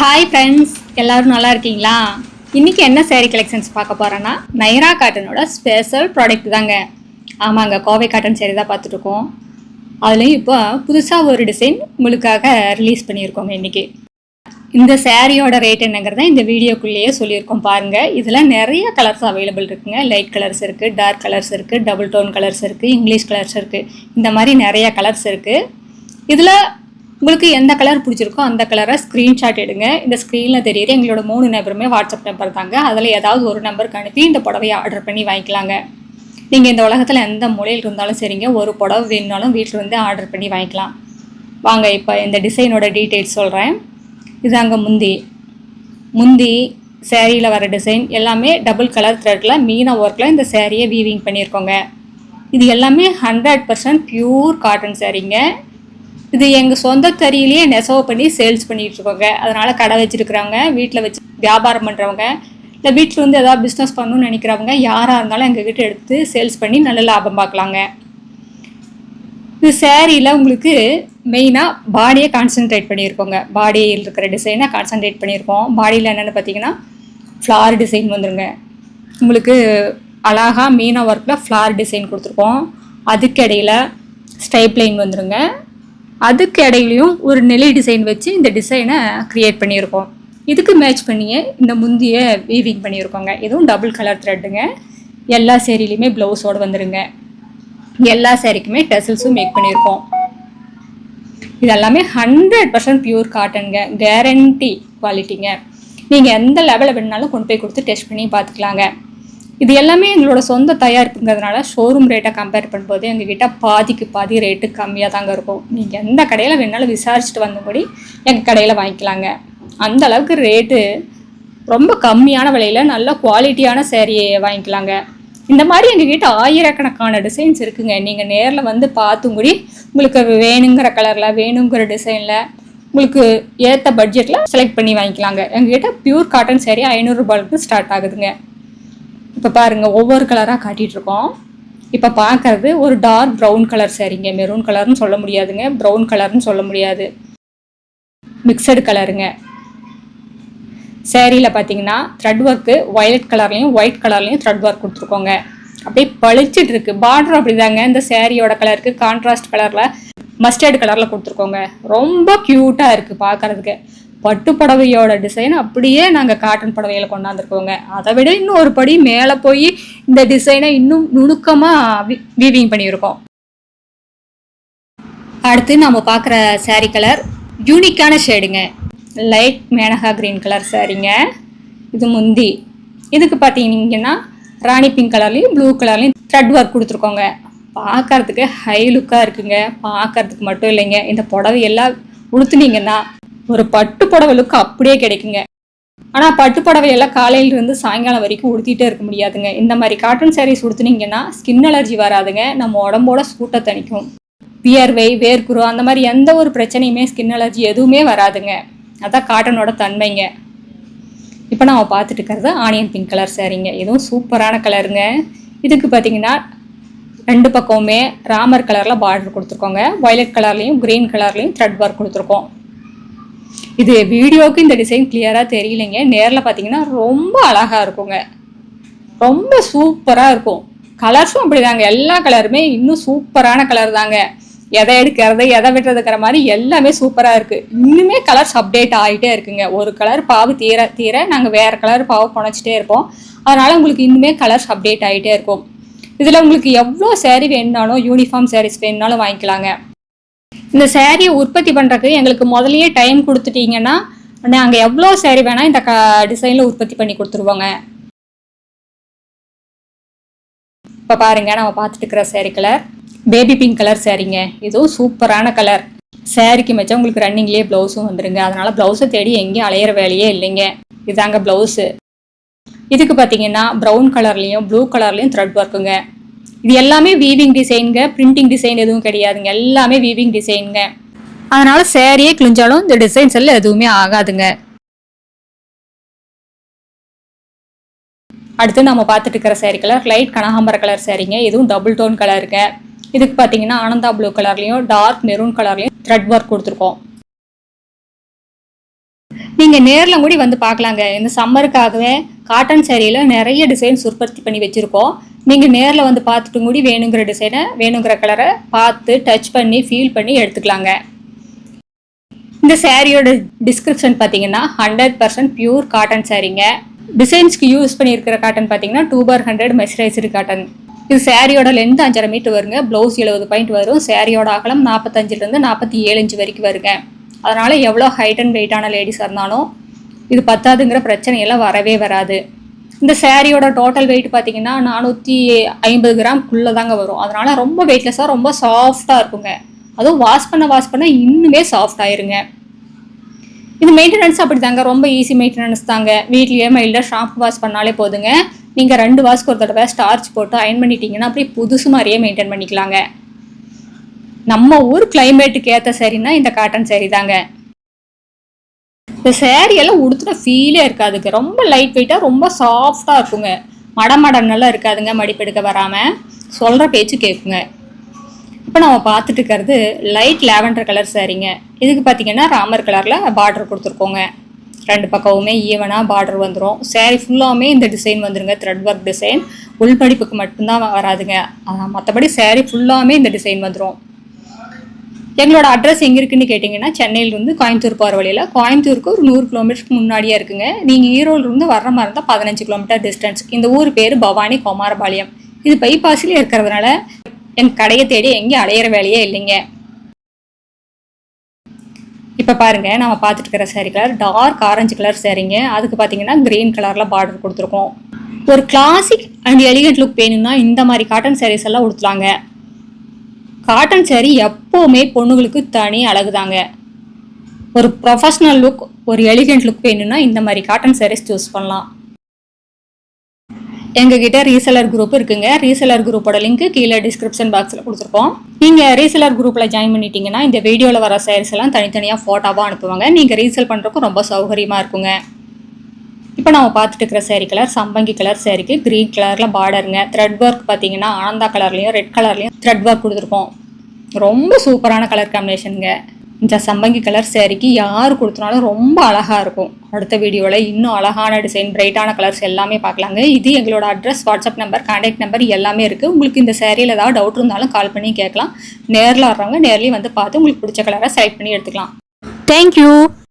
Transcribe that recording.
Hi friends எல்லாரும் நல்லா இருக்கீங்களா? இன்னைக்கு என்ன சேரீ கலெக்ஷன்ஸ் பார்க்க போகிறேன்னா நைரா காட்டனோட ஸ்பெஷல் ப்ராடக்ட் தாங்க. ஆமாங்க கோவை காட்டன் சேரீ தான் பார்த்துட்ருக்கோம் அதுலேயும் இப்போ புதுசாக ஒரு டிசைன் உங்களுக்காக ரிலீஸ் பண்ணியிருக்கோங்க இன்னைக்கு. இந்த சேரீயோட ரேட் என்னங்கிறத இந்த வீடியோக்குள்ளேயே சொல்லியிருக்கோம் பாருங்கள் இதில் நிறைய கலர்ஸ் அவைலபிள் இருக்குங்க. லைட் கலர்ஸ் இருக்குது டார்க் கலர்ஸ் இருக்குது டபுள் டோன் கலர்ஸ் இருக்குது இங்கிலீஷ் கலர்ஸ் இருக்குது இந்த மாதிரி நிறைய கலர்ஸ் இருக்குது இதில் உங்களுக்கு எந்த கலர் பிடிச்சிருக்கோ அந்த கலரை ஸ்க்ரீன்ஷாட் எடுங்க. இந்த ஸ்க்ரீனில் தெரியுது எங்களோட மூணு நம்பருமே வாட்ஸ்அப் நம்பர் தாங்க. அதில் ஏதாவது ஒரு நம்பருக்கு அனுப்பி இந்த புடவையை ஆர்டர் பண்ணி வாங்கிக்கலாங்க. நீங்கள் இந்த உலகத்தில் எந்த மூலையில் இருந்தாலும் சரிங்க. ஒரு புடவை வேணுனாலும் வீட்டில் வந்து ஆர்டர் பண்ணி வாங்கிக்கலாம். வாங்க இப்போ இந்த டிசைனோட டீட்டெயில்ஸ் சொல்கிறேன் இதாங்க முந்தி. முந்தி சேரீயில் வர டிசைன் எல்லாமே டபுள் கலர் த்ரெட்டில் மீனா ஒர்க்கில் இந்த சேரீயை வீவிங் பண்ணியிருக்கோங்க. இது எல்லாமே ஹண்ட்ரட் பர்சன்ட் பியூர் காட்டன் சேரீங்க இது எங்கள் சொந்த தறியிலேயே நெசவு பண்ணி சேல்ஸ் பண்ணிகிட்ருக்கோங்க இருக்கோங்க கடை வச்சுருக்கிறவங்க வீட்டில் வச்சு வியாபாரம் பண்ணுறவங்க இல்லை வீட்டில் வந்து எதாவது பிஸ்னஸ் பண்ணணும்னு நினைக்கிறவங்க யாராக இருந்தாலும் எங்ககிட்ட எடுத்து சேல்ஸ் பண்ணி நல்ல லாபம் பார்க்கலாங்க. இது சேரீயில் உங்களுக்கு மெயினாக பாடியை கான்சென்ட்ரேட் பண்ணியிருக்கோங்க. பாடியில் இருக்கிற டிசைனை கான்சென்ட்ரேட் பண்ணியிருக்கோம். பாடியில் என்னென்னு பார்த்தீங்கன்னா ஃப்ளார் டிசைன் வந்துருங்க. உங்களுக்கு அழகாக மீனா ஒர்க்கில் ஃப்ளார் டிசைன் கொடுத்துருக்கோம். அதுக்கு இடையில ஸ்டைப் லைன் வந்துருங்க. அதுக்கு இடையிலையும் ஒரு நெளி டிசைன் வச்சு இந்த டிசைனை க்ரியேட் பண்ணியிருக்கோம். இதுக்கு மேட்ச் பண்ணியே இந்த முந்திய வீவிங் பண்ணியிருக்கோங்க. இதுவும் டபுள் கலர் த்ரெட்டுங்க எல்லா சேரீலையுமே ப்ளவுஸோடு வந்துடுங்க எல்லா சேரீக்குமே டெசல்ஸும் மேக் பண்ணியிருக்கோம். இது எல்லாமே ஹண்ட்ரட் பர்சன்ட் பியூர் காட்டனுங்க கேரண்டி குவாலிட்டிங்க நீங்கள் எந்த லெவலில் வேணுனாலும் கொண்டு போய் கொடுத்து டெஸ்ட் பண்ணி பார்த்துக்கலாங்க. இது எல்லாமே எங்களோட சொந்த தயாரிப்புங்கிறதுனால ஷோரூம் ரேட்டை கம்பேர் பண்ணும்போது எங்ககிட்ட பாதிக்கு பாதி ரேட்டு கம்மியாக தாங்க இருக்கும். நீங்கள் எந்த கடையில் வேணாலும் விசாரிச்சுட்டு வந்தபடி எங்கள் கடையில் வாங்கிக்கலாங்க. அந்த அளவுக்கு ரேட்டு ரொம்ப கம்மியான விலையில் நல்ல குவாலிட்டியான சேரீயை வாங்கிக்கலாங்க. இந்த மாதிரி எங்ககிட்ட ஆயிரக்கணக்கான டிசைன்ஸ் இருக்குங்க. நீங்கள் நேரில் வந்து பார்த்தும் கூடி உங்களுக்கு வேணுங்கிற கலரில் வேணுங்கிற டிசைனில் உங்களுக்கு ஏற்ற பட்ஜெட்டில் செலக்ட் பண்ணி வாங்கிக்கலாங்க. எங்ககிட்ட பியூர் காட்டன் சேரீ ஐநூறுரூபாய்க்கு ஸ்டார்ட் ஆகுதுங்க. இப்போ பாருங்கள் ஒவ்வொரு கலராக காட்டிகிட்ருக்கோம் இப்போ பார்க்கறது ஒரு டார்க் ப்ரௌன் கலர் சரிங்க மெரூன் கலர்னு சொல்ல முடியாதுங்க. ப்ரௌன் கலர்னு சொல்ல முடியாது. மிக்சடு கலருங்க சேரீயில் பார்த்தீங்கன்னா த்ரெட் ஒர்க்கு ஒயலட் கலர்லேயும் ஒயிட் கலர்லேயும் த்ரெட் ஒர்க் கொடுத்துருக்கோங்க. அப்படியே பளிச்சிட்டு இருக்கு பார்டர் அப்படிதாங்க. இந்த சேரீயோட கலருக்கு கான்ட்ராஸ்ட் கலரில் மஸ்டர்டு கலரில் கொடுத்துருக்கோங்க. ரொம்ப க்யூட்டாக இருக்குது பார்க்கறதுக்கு பட்டு புடவையோட டிசைன் அப்படியே நாங்கள் காட்டன் புடவையில் கொண்டாந்துருக்கோங்க. அதை விட இன்னும் ஒரு படி மேலே போய் இந்த டிசைனை இன்னும் நுணுக்கமாக வீவிங் பண்ணியிருக்கோம். அடுத்து நம்ம பார்க்குற சாரீ கலர் யூனிக்கான ஷேடுங்க லைட் மேனகா க்ரீன் கலர் சாரீங்க இது முந்தி. இதுக்கு பார்த்தீங்கன்னா ராணி பிங்க் கலர்லேயும் ப்ளூ கலர்லேயும் த்ரெட் ஒர்க் கொடுத்துருக்கோங்க. பார்க்கறதுக்கு ஹை லுக்காக இருக்குங்க. பார்க்கறதுக்கு மட்டும் இல்லைங்க. இந்த புடவை எல்லாம் உடுத்துனீங்கன்னா ஒரு பட்டு புடவை லுக் அப்படியே கிடைக்குங்க. ஆனால் பட்டு புடவையெல்லாம் காலையிலிருந்து சாயங்காலம் வரைக்கும் உடுத்திட்டே இருக்க முடியாதுங்க. இந்த மாதிரி காட்டன் சாரீஸ் உடுத்துனீங்கன்னா ஸ்கின் அலர்ஜி வராதுங்க. நம்ம உடம்போட சூட்டை தணிக்கும். வியர்வை வேர்க்குரு அந்த மாதிரி எந்த ஒரு பிரச்சனையுமே ஸ்கின் அலர்ஜி எதுவுமே வராதுங்க. அதான் காட்டனோட தன்மைங்க. இப்போ நான் பார்த்துட்டு இருக்கிறது ஆனியன் பிங்க் கலர் சாரீங்க இதுவும் சூப்பரான கலருங்க இதுக்கு பார்த்தீங்கன்னா ரெண்டு பக்கமுமே ராமர் கலரில் பார்டர் கொடுத்துருக்கோங்க. வயலட் கலர்லேயும் க்ரீன் கலர்லேயும் த்ரெட் ஒர்க் கொடுத்துருக்கோம். இது வீடியோவுக்கு இந்த டிசைன் கிளியராக தெரியலைங்க. நேரில் பார்த்தீங்கன்னா ரொம்ப அழகாக இருக்குங்க. ரொம்ப சூப்பராக இருக்கும். கலர்ஸும் அப்படிதாங்க. எல்லா கலருமே இன்னும் சூப்பரான கலர் தாங்க. எதை எடுக்கிறது எதை விட்டுறதுங்கிற மாதிரி எல்லாமே சூப்பராக இருக்குது இன்னுமே கலர்ஸ் அப்டேட் ஆகிட்டே இருக்குங்க. ஒரு கலர் பாவு தீர தீர நாங்கள் வேறு கலர் பாவு புனைச்சிட்டே இருப்போம். அதனால் உங்களுக்கு இன்னுமே கலர்ஸ் அப்டேட் ஆகிட்டே இருக்கும். இதில் உங்களுக்கு எவ்வளோ சேரீ வேணுனாலும் யூனிஃபார்ம் சாரீஸ் வேணுனாலும் வாங்கிக்கலாங்க. இந்த சேரீயை உற்பத்தி பண்ணுறதுக்கு எங்களுக்கு முதல்லயே டைம் கொடுத்துட்டீங்கன்னா நாங்கள் எவ்வளோ சேரீ வேணால் இந்த க டிசைனில் உற்பத்தி பண்ணி கொடுத்துருவோங்க. இப்போ பாருங்க நம்ம பார்த்துட்டு இருக்கிற saree colour baby pink colour சேரீங்க இதுவும் சூப்பரான கலர் சேரீக்கு மச்சம் உங்களுக்கு ரன்னிங்லேயே ப்ளவுஸும் வந்துருங்க. அதனால் ப்ளவுஸை தேடி எங்கேயும் அலையிற வேலையே இல்லைங்க. இதாங்க ப்ளவுஸு இதுக்கு பார்த்தீங்கன்னா ப்ரௌன் கலர்லேயும் ப்ளூ கலர்லேயும் த்ரெட் ஒர்க்குங்க இது எல்லாமே வீவிங் டிசைனுங்க பிரிண்டிங் டிசைன் எதுவும் கிடையாதுங்க. எல்லாமே வீவிங் டிசைனுங்க அதனால சேரீயே கிழிஞ்சாலும் இந்த டிசைன்ஸ் எல்லாம் எதுவுமே ஆகாதுங்க. அடுத்து நம்ம பார்த்துட்டு இருக்கிற சேரீ கலர் லைட் கனகாம்பர கலர் சேரீங்க இதுவும் டபுள் டோன் கலருங்க இதுக்கு பார்த்தீங்கன்னா ஆனந்தா ப்ளூ கலர்லையும் டார்க் மெரூன் கலர்லையும் த்ரெட் ஒர்க் கொடுத்துருக்கோம். நீங்கள் நேரில் கூட வந்து பார்க்கலாங்க. இந்த சம்மருக்காகவே காட்டன் சேரீயில் நிறைய டிசைன்ஸ் உற்பத்தி பண்ணி வச்சுருக்கோம். நீங்கள் நேரில் வந்து பார்த்துட்டு கூடி வேணுங்கிற டிசைனை வேணுங்கிற கலரை பார்த்து டச் பண்ணி ஃபீல் பண்ணி எடுத்துக்கலாங்க. இந்த சேரீயோட டிஸ்கிரிப்ஷன் பார்த்தீங்கன்னா ஹண்ட்ரட் பர்சன்ட் பியூர் காட்டன் சேரீங்க டிசைன்ஸ்க்கு யூஸ் பண்ணியிருக்கிற காட்டன் பார்த்தீங்கன்னா two per hundred mercerised cotton இது சேரீயோட லென்த் அஞ்சரை மீட்டர் வருங்க. ப்ளவுஸ் எழுபது பாயிண்ட் வரும். சேரீயோட அகலம் நாற்பத்தஞ்சிலேருந்து நாற்பத்தி ஏழு இன்ச்சு வரைக்கும் வருங்க. அதனால் எவ்வளோ ஹைட் அண்ட் வெயிட்டான லேடிஸாக இருந்தாலும் இது பத்தாதுங்கிற பிரச்சனையெல்லாம் வரவே வராது. இந்த சேரீயோட டோட்டல் வெயிட் பார்த்தீங்கன்னா நானூற்றி ஐம்பது கிராம்குள்ளே தாங்க வரும். அதனால் ரொம்ப வெயிட்லெஸ்ஸாக ரொம்ப சாஃப்டாக இருக்குங்க. அதுவும் வாஷ் பண்ண வாஷ் பண்ண இன்னுமே சாஃப்ட் ஆயிருங்க. இது மெயின்டெனன்ஸ் அப்படி தாங்க ரொம்ப ஈஸி மெயின்டெனன்ஸ் தாங்க. வீட்லேயே மைல்டாக ஷாம்பு வாஷ் பண்ணாலே போதுங்க. நீங்கள் ரெண்டு வாஷ்க்கு ஒரு தடவை ஸ்டார்ச் போட்டு அயன் பண்ணிட்டீங்கன்னா அப்படியே புதுசு மாதிரியே மெயின்டைன் பண்ணிக்கலாங்க. நம்ம ஊர் கிளைமேட்டுக்கு ஏற்ற சரின்னா இந்த காட்டன் சரி தாங்க. இந்த saree எல்லாம் உடுத்துன ஃபீலே இருக்காதுங்க. ரொம்ப லைட் வெயிட்டாக ரொம்ப சாஃப்டாக இருக்குங்க. மடமடன்னெல்லாம் இருக்காதுங்க மடிப்பெடுக்க வராமல் சொல்கிற பேச்சு கேட்குங்க இப்போ நம்ம பார்த்துட்டு இருக்கிறது லைட் லேவண்டர் கலர் சேரீங்க இதுக்கு பார்த்தீங்கன்னா ராமர் கலரில் பார்டர் கொடுத்துருக்கோங்க. ரெண்டு பக்கமுமே ஈவனாக பார்டர் வந்துடும் சேரீ ஃபுல்லாமே இந்த டிசைன் வந்துருங்க. த்ரெட் ஒர்க் டிசைன் உள்படிப்புக்கு மட்டும்தான் வராதுங்க. மற்றபடி சேரீ ஃபுல்லாமே இந்த டிசைன் வந்துடும் எங்களோட அட்ரஸ் எங்கே இருக்குன்னு கேட்டிங்கன்னா சென்னையிலேருந்து கோயம்புத்தூர் போகிற வழியில். கோயம்புத்தூருக்கு ஒரு நூறு கிலோமீட்டருக்கு முன்னாடியே இருக்குங்க. நீங்கள் ஈரோடுலேருந்து வர்ற மாதிரி இருந்தால் பதினஞ்சு கிலோமீட்டர் டிஸ்டன்ஸ் இந்த ஊர் பேர் பவானி குமாரபாளையம். இது பைபாஸில் இருக்கிறதுனால என் கடையை தேடி எங்கேயும் அலையிற வேலையே இல்லைங்க. இப்போ பாருங்கள் நம்ம பார்த்துட்டு இருக்கிற saree colour dark orange colour சேரீங்க அதுக்கு பார்த்தீங்கன்னா கிரீன் கலரில் பார்டர் கொடுத்துருக்கோம். ஒரு கிளாசிக் அண்ட் எலிகண்ட் லுக் வேணும்னா இந்த மாதிரி காட்டன் சாரீஸ் எல்லாம் உடுத்தலாங்க. காட்டன் சேரீ எப்போவுமே பொண்ணுங்களுக்கு தனி அழகுதாங்க. ஒரு ப்ரொஃபஷ்னல் லுக் ஒரு எலிகண்ட் லுக் வேணும்னா இந்த மாதிரி காட்டன் சேரீஸ் சூஸ் பண்ணலாம். எங்ககிட்ட ரீசெலர் குரூப் இருக்குங்க. ரீசெலர் குரூப்போட லிங்க் கீழே டிஸ்கிரிப்ஷன் பாக்ஸில் கொடுத்துருக்கோம். நீங்கள் ரீசெலர் குரூப்பில் ஜாயின் பண்ணிட்டீங்கன்னா இந்த வீடியோவில் வர sarees எல்லாம் தனித்தனியாக ஃபோட்டோவாக அனுப்புவாங்க. நீங்கள் ரீசெல் பண்ணுறக்கும் ரொம்ப சௌகரியமாக இருக்குங்க. இப்போ நம்ம பார்த்துட்டு இருக்கிற சேரீ கலர் சம்பங்கி கலர் சேரீக்கு க்ரீன் கலரில் பார்டருங்க த்ரெட் ஒர்க் பார்த்தீங்கன்னா ஆனந்தா கலர்லேயும் ரெட் கலர்லேயும் த்ரெட் ஒர்க் கொடுத்துருக்கோம். ரொம்ப சூப்பரான கலர் காம்பினேஷனுங்க இந்த சம்பங்கி கலர் சேரீக்கு யார் கொடுத்தனாலும் ரொம்ப அழகாக இருக்கும். அடுத்த வீடியோவில் இன்னும் அழகான டிசைன் பிரைட்டான கலர்ஸ் எல்லாமே பார்க்கலாங்க இது எங்களோட address WhatsApp number contact number எல்லாமே இருக்குது உங்களுக்கு இந்த சேரீயில் ஏதாவது டவுட் இருந்தாலும் கால் பண்ணி கேட்கலாம். நேரில் வர்றவங்க நேர்லேயும் வந்து பார்த்து உங்களுக்கு பிடிச்ச கலரை செலக்ட் பண்ணி எடுத்துக்கலாம். தேங்க்யூ